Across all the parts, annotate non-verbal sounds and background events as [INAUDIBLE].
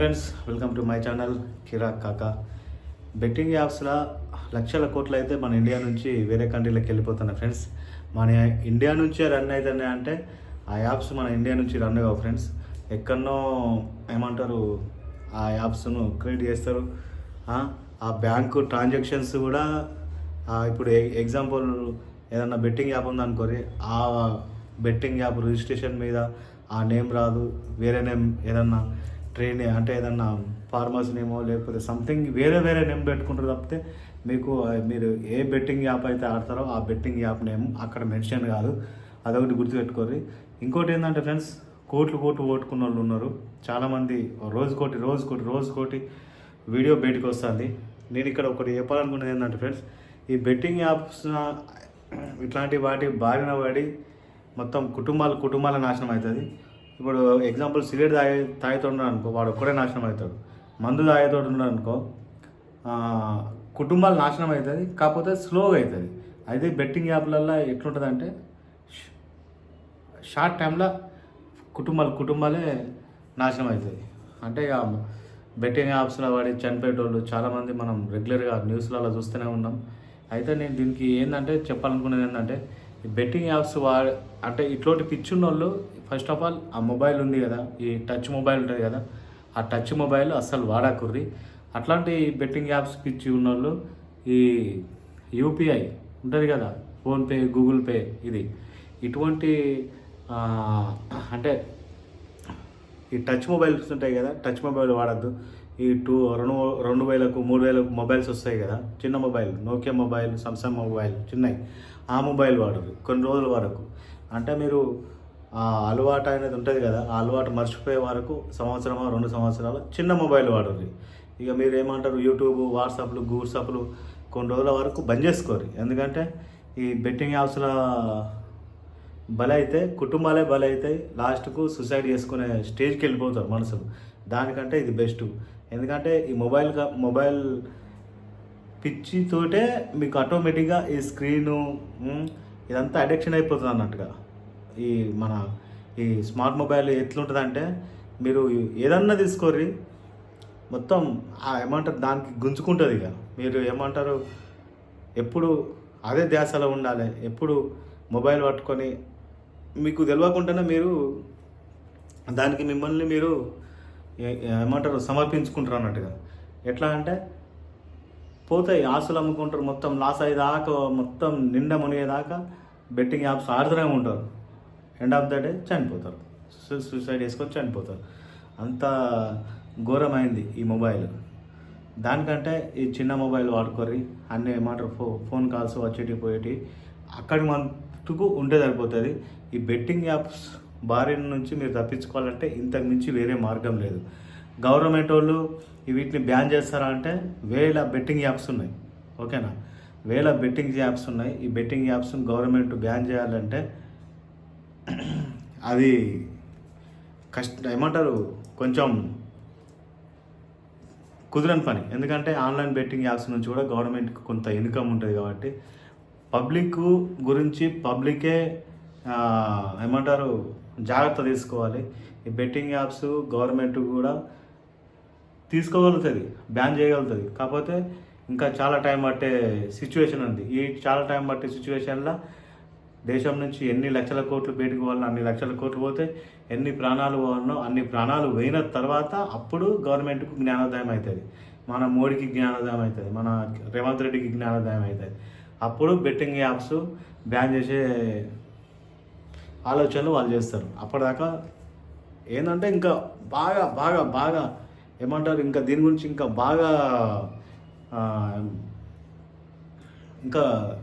Friends welcome to my channel Kiraak Kaka betting యాప్స్లో లక్షల కోట్లు అయితే మన ఇండియా నుంచి వేరే కంట్రీలకు వెళ్ళిపోతున్నాయి ఫ్రెండ్స్ మన ఇండియా నుంచే రన్ అవుతున్నాయి అంటే ఆ యాప్స్ మన ఇండియా నుంచి రన్ కావు ఫ్రెండ్స్ ఎక్కడనో ఏమంటారు ఆ యాప్స్ను క్రియేట్ చేస్తారు. ఆ, బ్యాంకు ట్రాన్సాక్షన్స్ కూడా ఇప్పుడు ఎగ్జాంపుల్ ఏదన్నా బెట్టింగ్ యాప్ ఉందనుకోరి ఆ బెట్టింగ్ యాప్ రిజిస్ట్రేషన్ మీద ఆ నేమ్ రాదు వేరే నేమ్ ఏదన్నా ట్రైన్ అంటే ఏదన్నా ఫార్మర్స్ నేమో లేకపోతే సంథింగ్ వేరే వేరే నేమ్ పెట్టుకుంటారు తప్పితే మీకు మీరు ఏ బెట్టింగ్ యాప్ అయితే ఆడతారో ఆ బెట్టింగ్ యాప్ నేమ్ అక్కడ మెన్షన్ కాదు. అదొకటి గుర్తుపెట్టుకోరు ఇంకోటి ఏంటంటే ఫ్రెండ్స్ కోట్లు కోట్లు ఓట్టుకున్న వాళ్ళు ఉన్నారు. చాలామంది రోజు కోటి రోజు కోటి రోజు కోటి వీడియో బయటకు వస్తుంది. నేను ఇక్కడ ఒకటి చెప్పాలనుకున్నది ఏంటంటే ఫ్రెండ్స్ ఈ బెట్టింగ్ యాప్స్ ఇట్లాంటి వాటి బారిన పడి మొత్తం కుటుంబాలు కుటుంబాల నాశనం అవుతుంది. ఇప్పుడు ఎగ్జాంపుల్ సిగరెట్ తాగే తాగుతున్నాడు అనుకో వాడు ఒక్కడే నాశనం అవుతాడు. మందు తాగేతోడు ఉన్నాడు అనుకో కుటుంబాలు నాశనం అవుతుంది కాకపోతే స్లోగా అవుతుంది అయితే బెట్టింగ్ యాప్లల్లో ఎట్లుంటుంది అంటే షార్ట్ టైంలో కుటుంబాలు కుటుంబాలే నాశనం అవుతుంది అంటే ఇక బెట్టింగ్ యాప్స్లో వాడి చనిపోయేటోళ్ళు చాలామంది మనం రెగ్యులర్గా న్యూస్లలో చూస్తూనే ఉన్నాం. అయితే నేను దీనికి ఏంటంటే చెప్పాలనుకునేది ఏంటంటే ఈ బెట్టింగ్ యాప్స్ వా అంటే ఇట్లాంటి పిచ్చి ఉన్నోళ్ళు ఫస్ట్ ఆఫ్ ఆల్ ఆ మొబైల్ ఉంది కదా ఈ టచ్ మొబైల్ ఉంటుంది కదా ఆ టచ్ మొబైల్ అస్సలు వాడకుర్రి. అట్లాంటి బెట్టింగ్ యాప్స్ పిచ్చి ఉన్నోళ్ళు ఈ యూపీఐ ఉంటుంది కదా ఫోన్పే గూగుల్ పే ఇది. ఇటువంటి అంటే ఈ టచ్ మొబైల్స్ ఉంటాయి కదా టచ్ మొబైల్ వాడద్దు. ఈ టూ రెండు రెండు వేలకు మూడు వేలకు మొబైల్స్ వస్తాయి కదా చిన్న mobile Nokia mobile Samsung mobile చిన్నవి. ఆ మొబైల్ వాడరు కొన్ని రోజుల వరకు అంటే మీరు ఆ అలవాటు అనేది ఉంటుంది కదా ఆ అలవాటు మర్చిపోయే వరకు సంవత్సరమా రెండు సంవత్సరాలు చిన్న మొబైల్ వాడరు. ఇక మీరు ఏమంటారు యూట్యూబ్ వాట్సాప్లు గూట్సాప్లు కొన్ని రోజుల వరకు బంద్ చేసుకోరు. ఎందుకంటే ఈ బెట్టింగ్ యాప్స్లో బలైతే కుటుంబాలే బలైతాయి లాస్ట్కు సుసైడ్ చేసుకునే స్టేజ్కి వెళ్ళిపోతారు మనుషులు. దానికంటే ఇది బెస్ట్. ఎందుకంటే ఈ మొబైల్గా మొబైల్ పిచ్చితోటే మీకు ఆటోమేటిక్గా ఈ స్క్రీను ఇదంతా అడిక్షన్ అయిపోతుంది అన్నట్టుగా. ఈ మన ఈ స్మార్ట్ మొబైల్ ఎట్లుంటుంది అంటే మీరు ఏదన్నా తీసుకోర్రి మొత్తం ఆ ఏమంటారు దానికి గుంజుకుంటుంది ఇక. మీరు ఏమంటారు ఎప్పుడు అదే ధ్యాసలో ఉండాలి ఎప్పుడు మొబైల్ పట్టుకొని మీకు తెలియకుండానే మీరు దానికి మిమ్మల్ని మీరు ఏమంటారు సమర్పించుకుంటారు అన్నట్టుగా. ఎట్లా అంటే పోతాయి. ఆస్తులు అమ్ముకుంటారు. మొత్తం లాస్ అయ్యేదాకా మొత్తం నిండా మునిగేదాకా బెట్టింగ్ యాప్స్ ఆడుతూనే ఉంటారు. ఎండ్ ఆఫ్ ద డే చనిపోతారు. సూసైడ్ చేసుకొని చనిపోతారు. అంత ఘోరమైంది ఈ మొబైల్ దానికంటే ఈ చిన్న మొబైల్ వాడుకోరి అన్ని ఏమంటారు? ఫో ఫోన్ కాల్స్ వచ్చేటి పోయేటి అక్కడి మటుకు ఉంటే సరిపోతుంది. ఈ బెట్టింగ్ యాప్స్ భార్య నుంచి మీరు తప్పించుకోవాలంటే ఇంతకు మించి వేరే మార్గం లేదు. గవర్నమెంట్ వాళ్ళు వీటిని బ్యాన్ చేస్తారా అంటే వేల బెట్టింగ్ యాప్స్ ఉన్నాయి. ఓకేనా? వేల బెట్టింగ్ యాప్స్ ఉన్నాయి. ఈ బెట్టింగ్ యాప్స్ గవర్నమెంట్ బ్యాన్ చేయాలంటే [CLEARS THROAT] అది కష్ట ఏమంటారు? కొంచెం కుదరని పని. ఎందుకంటే ఆన్లైన్ బెట్టింగ్ యాప్స్ నుంచి కూడా గవర్నమెంట్కి కొంత ఇన్కమ్ ఉంటుంది కాబట్టి పబ్లిక్ గురించి పబ్లికే ఏమంటారు? జాగ్రత్త తీసుకోవాలి. ఈ బెట్టింగ్ యాప్స్ గవర్నమెంట్ కూడా తీసుకోగలుగుతుంది బ్యాన్ చేయగలుగుతుంది. కాకపోతే ఇంకా చాలా టైం పట్టే సిచ్యువేషన్ ఉంది ఈ చాలా టైం పట్టే సిచ్యువేషన్లో దేశం నుంచి ఎన్ని లక్షల కోట్లు బయటకు పోవాలన్నా అన్ని లక్షల కోట్లు పోతే ఎన్ని ప్రాణాలు పోవాలనో అన్ని ప్రాణాలు పోయిన తర్వాత అప్పుడు గవర్నమెంట్కు జ్ఞానోదయం అవుతుంది మన మోడీకి జ్ఞానోదయం అవుతుంది మన రేవంత్ రెడ్డికి జ్ఞానోదయం అవుతుంది అప్పుడు బెట్టింగ్ యాప్స్ బ్యాన్ చేసే ఆలోచనలు వాళ్ళు చేస్తారు. అప్పటిదాకా ఏంటంటే ఇంకా బాగా బాగా బాగా ఏమంటారు? ఇంకా దీని గురించి ఇంకా బాగా ఇంకా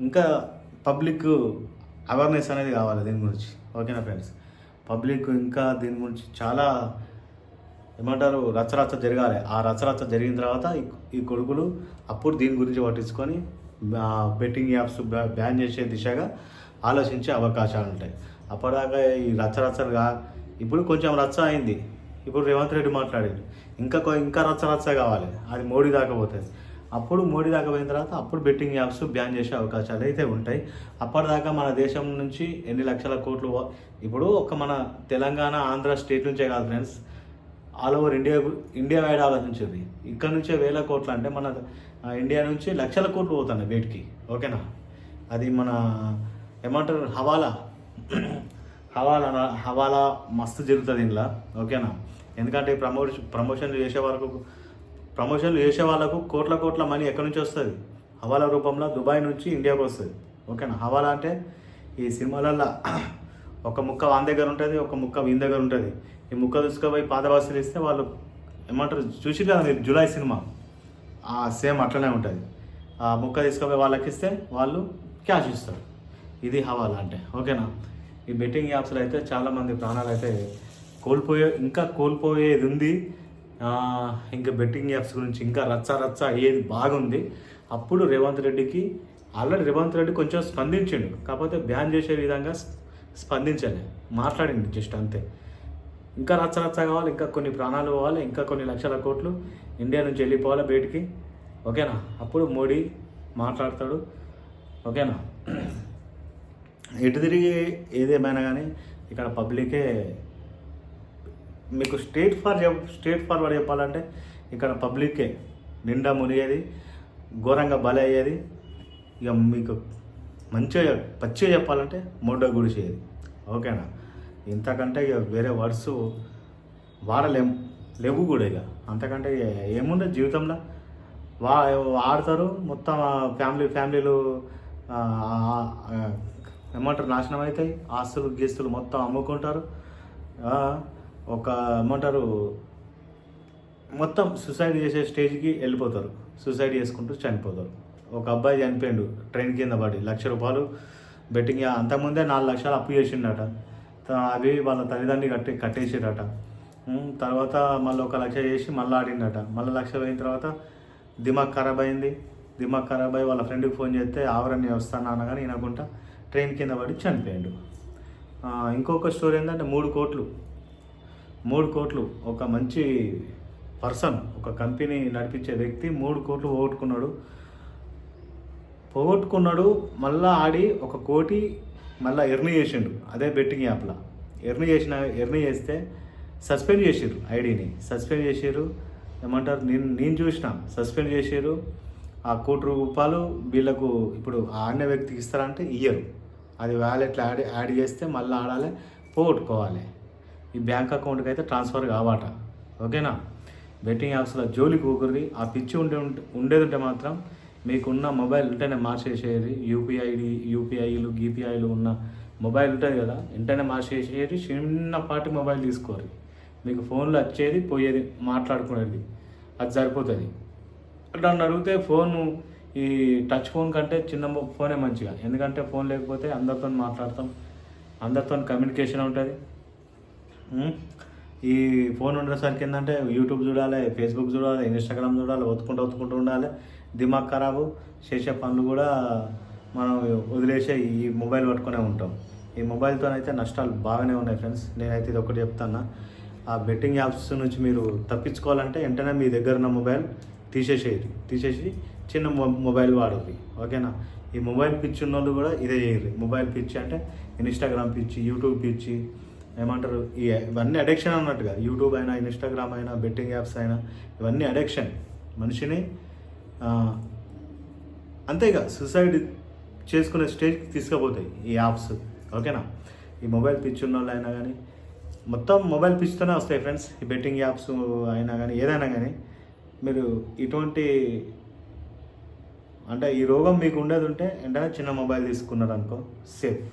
ఇంకా పబ్లిక్ అవేర్నెస్ అనేది కావాలి దీని గురించి. ఓకేనా ఫ్రెండ్స్? పబ్లిక్ ఇంకా దీని గురించి చాలా ఏమంటారు? రచ్చరచ్చ జరగాలి. ఆ రచ్చరచ్చ జరిగిన తర్వాత ఈ- కొడుకులు అప్పుడు దీని గురించి పట్టించుకొని బెట్టింగ్ యాప్స్ బ్యా- బ్యాన్ చేసే దిశగా ఆలోచించే అవకాశాలు ఉంటాయి అప్పటిదాకా ఈ రచరచలుగా ఇప్పుడు కొంచెం రచ్చ అయింది. ఇప్పుడు రేవంత్ రెడ్డి మాట్లాడింది ఇంకా ఇంకా రచ్చ రచ్చ కావాలి. అది మోడీ దాకా పోతుంది. అప్పుడు మోడీ దాకా పోయిన తర్వాత అప్పుడు బెట్టింగ్ యాప్స్ బ్యాన్ చేసే అవకాశాలు అయితే ఉంటాయి. అప్పటిదాకా మన దేశం నుంచి ఎన్ని లక్షల కోట్లు ఇప్పుడు ఒక మన తెలంగాణ ఆంధ్ర స్టేట్ నుంచే కాదు friends. All over India India wide ఆలోచించేది. ఇక్కడ నుంచే వేల కోట్లు అంటే మన ఇండియా నుంచి లక్షల కోట్లు పోతున్నాయి బయటికి ఓకేనా? అది మన ఏమంటారు? హవాలా. హవాలా హవాలా మస్తు జరుగుతుంది ఇంట్లో ఓకేనా? ఎందుకంటే ప్రమోషన్ ప్రమోషన్లు చేసే వరకు ప్రమోషన్లు చేసే వాళ్ళకు కోట్ల కోట్ల మనీ ఎక్కడి నుంచి వస్తుంది? హవాలా రూపంలో దుబాయ్ నుంచి ఇండియాకు వస్తుంది ఓకేనా? హవాలా అంటే ఈ సినిమాలల్లో [CLEARS THROAT] ఒక ముక్క వాన్ దగ్గర ఉంటుంది ఒక ముక్క వీని దగ్గర ఉంటుంది. ఈ ముక్క తీసుకుపోయి పాదవాసులు ఇస్తే వాళ్ళు ఏమంటారు? చూసి కదా మీరు జూలై సినిమా? ఆ సేమ్ అట్లనే ఉంటుంది. ఆ ముక్క తీసుకుపోయి వాళ్ళకి ఇస్తే వాళ్ళు క్యాష్ ఇస్తారు. ఇది హవాలా అంటే ఓకేనా? ఈ బెట్టింగ్ యాప్స్లో అయితే చాలామంది ప్రాణాలు అయితే కోల్పోయే ఇంకా కోల్పోయేది ఉంది ఇంకా బెట్టింగ్ యాప్స్ గురించి ఇంకా రచ్చ రచ్చ అయ్యేది బాగుంది. అప్పుడు రేవంత్ రెడ్డికి ఆల్రెడీ రేవంత్ రెడ్డి కొంచెం స్పందించిండు. కాకపోతే బ్యాన్ చేసే విధంగా స్పందించలే స్పందించాలి. మాట్లాడింది జస్ట్ అంతే. ఇంకా రచ్చ రచ్చ కావాలి ఇంకా కొన్ని ప్రాణాలు పోవాలి ఇంకా కొన్ని లక్షల కోట్లు ఇండియా నుంచి వెళ్ళిపోవాలి బయటికి. ఓకేనా? అప్పుడు మోడీ మాట్లాడతాడు. ఓకేనా? ఎటు తిరిగి ఏదేమైనా కానీ ఇక్కడ పబ్లికే మీకు స్ట్రేట్ ఫార్ స్ట్రేట్ ఫార్వర్డ్ చెప్పాలంటే ఇక్కడ పబ్లిక్కే నిండా మునిగేది ఘోరంగా బలి అయ్యేది ఇక మీకు మంచిగా పచ్చిగా చెప్పాలంటే మొడ్డ గుడిసేది ఓకేనా? ఇంతకంటే ఇక వేరే వర్డ్స్ వాడలేం లేవు కూడా ఇక. అంతకంటే ఏముండదు జీవితంలో? వా ఆడతారు మొత్తం ఫ్యామిలీ ఫ్యామిలీలు ఏమంటారు నాశనం అవుతాయి. ఆస్తులు గీస్తులు మొత్తం అమ్ముకుంటారు. ఒక ఏమంటారు మొత్తం సూసైడ్ చేసే స్టేజ్కి వెళ్ళిపోతారు. సూసైడ్ చేసుకుంటూ చనిపోతారు. ఒక అబ్బాయి చనిపోయిండు ట్రైన్ కింద పడి లక్ష రూపాయలు బెట్టింగ్ అంతకుముందే నాలుగు లక్షలు అప్పు చేసిండట. అవి వాళ్ళ తల్లిదండ్రి కట్టి కట్టేసిరట. తర్వాత మళ్ళీ ఒక లక్ష చేసి మళ్ళీ ఆడిండట. మళ్ళీ లక్ష పోయిన తర్వాత దిమాగ్ ఖరాబ్ అయింది. దిమాగ్ ఖరాబ్ అయ్యి వాళ్ళ ఫ్రెండ్కి ఫోన్ చేస్తే ఆవరణ వస్తాను? అనగానే వినకుండా ట్రైన్ కింద పడి చనిపోయాడు. ఇంకొక స్టోరీ ఏంటంటే మూడు కోట్లు. మూడు కోట్లు. ఒక మంచి పర్సన్ ఒక కంపెనీ నడిపించే వ్యక్తి మూడు కోట్లు పోగొట్టుకున్నాడు. పోగొట్టుకున్నాడు మళ్ళా ఆడి ఒక కోటి మళ్ళీ ఎర్నీ చేసిండు. అదే బెట్టింగ్ యాప్లో ఎర్నీ చేసిన ఎర్నీ చేస్తే సస్పెండ్ చేసిర్రు ఐడిని. సస్పెండ్ చేసిర్రు. ఏమంటారు? నేను నేను చూసిన. సస్పెండ్ చేసిర్రు. ఆ కోటి రూపాయలు వీళ్ళకు ఇప్పుడు ఆడిన వ్యక్తికి ఇస్తారంటే ఇయ్యరు. అది వ్యాలెట్లో యాడ్ యాడ్ చేస్తే మళ్ళీ ఆడాలి పోగొట్టుకోవాలి. ఈ బ్యాంక్ అకౌంట్కి అయితే ట్రాన్స్ఫర్ కావాట. ఓకేనా బెట్టింగ్ యాప్స్లో జోలికి ఊగురి ఆ పిచ్చి ఉండే ఉండేది ఉంటే మాత్రం మీకున్న మొబైల్ ఉంటేనే మార్చేసేది. యూపీఐడి యూపీఐలు గీపీఐలు ఉన్న మొబైల్ ఉంటుంది కదా వెంటనే మార్చేసేది. చిన్నపాటి మొబైల్ తీసుకోరు. మీకు ఫోన్లో వచ్చేది పోయేది మాట్లాడుకునేది. అది సరిపోతుంది. నన్ను అడిగితే ఫోను ఈ టచ్ ఫోన్ కంటే చిన్న ఫోనే మంచిగా. ఎందుకంటే ఫోన్ లేకపోతే అందరితో మాట్లాడతాం. అందరితో కమ్యూనికేషన్ ఉంటుంది. ఈ ఫోన్ ఉండేసరికి ఏంటంటే యూట్యూబ్ చూడాలి ఫేస్బుక్ చూడాలి ఇన్స్టాగ్రామ్ చూడాలి ఒత్తుకుంటూ ఒత్తుకుంటూ ఉండాలి. దిమాగ్ ఖరాబు చేసే పనులు కూడా మనం వదిలేసే ఈ మొబైల్ పట్టుకునే ఉంటాం. ఈ మొబైల్తో అయితే నష్టాలు బాగానే ఉన్నాయి ఫ్రెండ్స్. నేనైతే ఇది ఒకటి చెప్తాను ఆ బెట్టింగ్ యాప్స్ నుంచి మీరు తప్పించుకోవాలంటే వెంటనే మీ దగ్గర ఉన్న మొబైల్ తీసేసేది తీసేసి చిన్న మొ- మొబైల్ వాడది ఓకేనా? ఈ మొబైల్ పిచ్చి ఉన్న వాళ్ళు కూడా ఇదే చేయరు. మొబైల్ పిచ్చి అంటే ఇన్స్టాగ్రామ్ పిచ్చి యూట్యూబ్ పిచ్చి ఏమంటారు? ఈ ఇవన్నీ అడిక్షన్ అన్నట్టుగా యూట్యూబ్ అయినా ఇన్స్టాగ్రామ్ అయినా బెట్టింగ్ యాప్స్ అయినా ఇవన్నీ అడిక్షన్. మనిషిని అంతేగా సూసైడ్ చేసుకునే స్టేజ్కి తీసుకుపోతాయి ఈ యాప్స్. ఓకేనా? ఈ మొబైల్ పిచ్చి ఉన్న వాళ్ళు అయినా కానీ మొత్తం మొబైల్ పిచ్చితోనే వస్తాయి ఫ్రెండ్స్. ఈ బెట్టింగ్ యాప్స్ అయినా కానీ ఏదైనా కానీ మీరు ఇటువంటి అంటే ఈ రోగం మీకు ఉండేది ఉంటే వెంటనే చిన్న మొబైల్ తీసుకున్నారు అనుకో సేఫ్.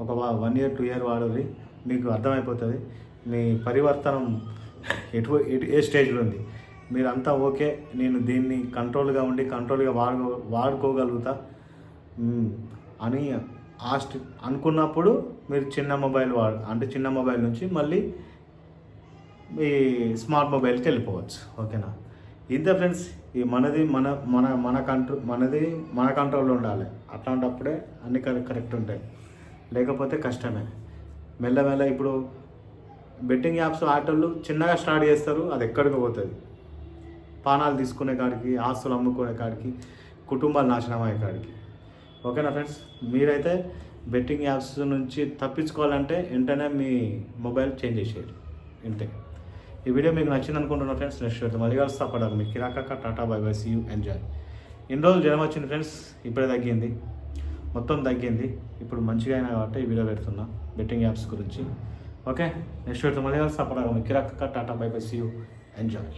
ఒక వన్ ఇయర్ టూ ఇయర్ వాడది మీకు అర్థమైపోతుంది. మీ పరివర్తనం ఎటు ఎటు ఏ స్టేజ్లో ఉంది? మీరంతా ఓకే నేను దీన్ని కంట్రోల్గా ఉండి కంట్రోల్గా వాడుకో వాడుకోగలుగుతా. అని ఆ అనుకున్నప్పుడు మీరు చిన్న మొబైల్ వాడు అంటే చిన్న మొబైల్ నుంచి మళ్ళీ మీ స్మార్ట్ మొబైల్కి వెళ్ళిపోవచ్చు. ఓకేనా? ఇంతే ఫ్రెండ్స్ ఈ మనది మన మన మన కంట్రో మనది మన కంట్రోల్లో ఉండాలి. అట్లాంటప్పుడే అన్ని కరెక్ట్ కరెక్ట్ ఉంటాయి. లేకపోతే కష్టమే. మెల్లమెల్ల ఇప్పుడు బెట్టింగ్ యాప్స్ ఆటోళ్ళు చిన్నగా స్టార్ట్ చేస్తారు అది ఎక్కడికి పోతుంది? పానాలు తీసుకునే కాడికి ఆస్తులు అమ్ముకునే కాడికి కుటుంబాలు నాశనం అయ్యే కాడికి. ఓకేనా ఫ్రెండ్స్? మీరైతే బెట్టింగ్ యాప్స్ నుంచి తప్పించుకోవాలంటే వెంటనే మీ మొబైల్ చేంజ్ చేసేయండి. ఇంతే. ఈ వీడియో మీకు నచ్చింది అనుకుంటున్నా ఫ్రెండ్స్ నెక్స్ట్ వీడియో మళ్ళీ కలుస్తా. పడాలి మీకు కిరాకాక tata bye bye see you enjoy ఇన్ని రోజులు జ్వరం వచ్చింది ఫ్రెండ్స్ ఇప్పుడే తగ్గింది. మొత్తం తగ్గింది. ఇప్పుడు మంచిగా అయినా కాబట్టి ఈ వీడియో పెడుతున్నా బెట్టింగ్ యాప్స్ గురించి. ఓకే నెక్స్ట్ వీడియో మళ్ళీ కలుస్తా. పడాలి మీకు కిరాకాక tata bye bye see you enjoy